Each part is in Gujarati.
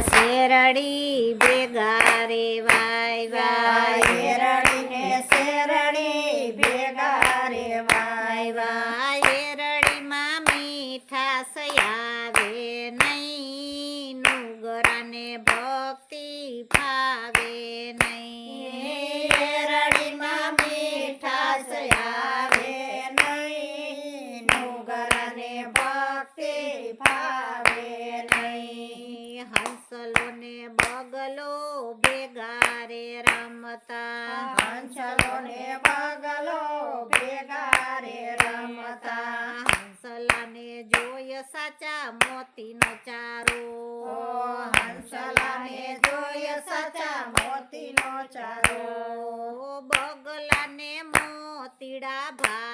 શેરડી ભેગા રે વાય વાય. બગલો ભેગારે રમતા. હંસલો ને બગલો ભેગા રમતા. હંસલા ને જોય સાચા મોતી નો ચારો. હંસલા ને જોય સાચા મોતી નો ચારો બગલા ને મોતીડા ભા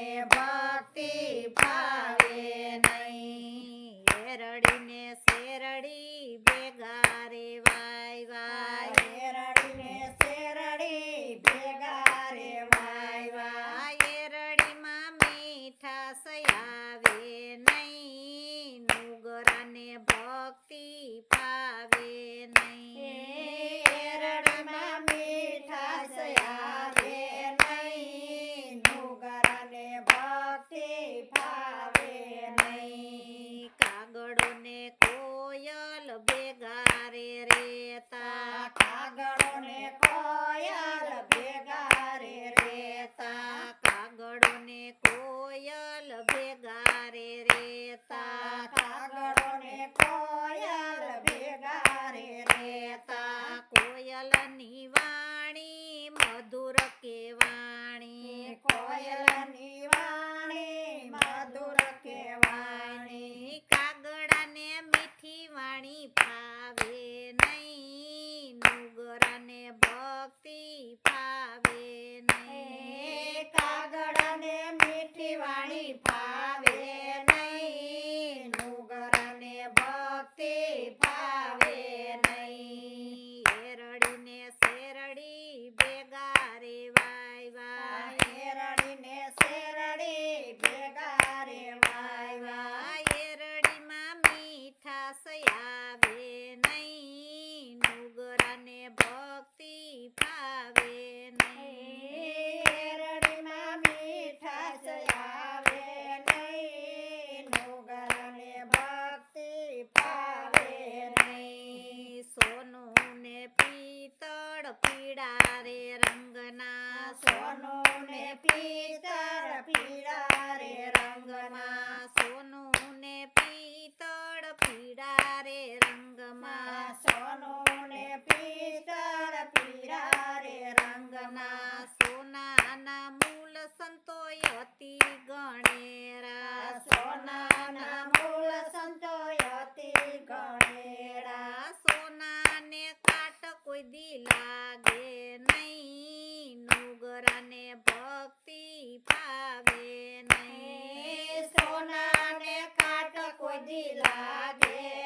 ભણે ભા दिला दे